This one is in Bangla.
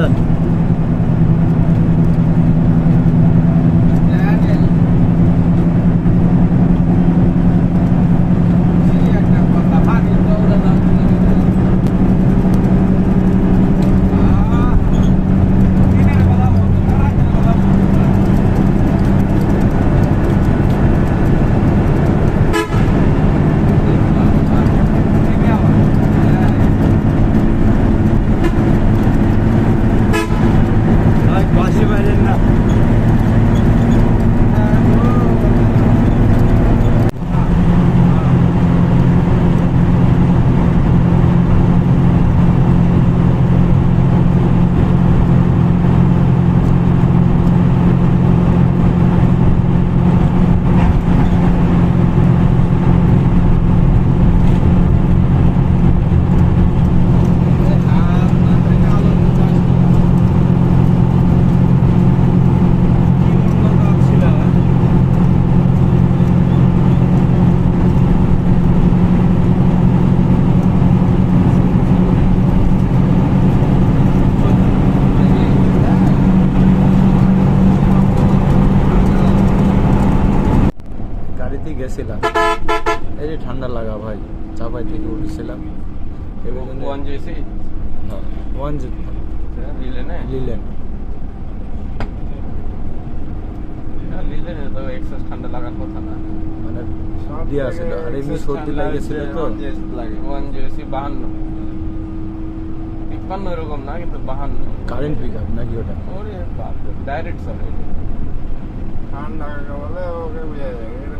good. গেছিলাম। এই যে ঠান্ডা লাগা ভাই চাপাই থেকে উঠেছিলাম। ওয়ান জেসি হ্যাঁ, ওয়ান জি লিলে লিলেন লিলে তো এক্সেস ঠান্ডা লাগার কথা না। মানে দিয়ে আসছিল আর এমনি সর্দি লাগেছিল তো। ওয়ান জেসি বাহান্ন। তিপ্পান্ন এরকম না কিন্তু বাহান্ন। কারেন্ট পিক আপ নাকি ওটা? ওরে বাপ ডাইরেক্ট চলে। ঠান্ডা বলে ওকে বুঝে দেওয়া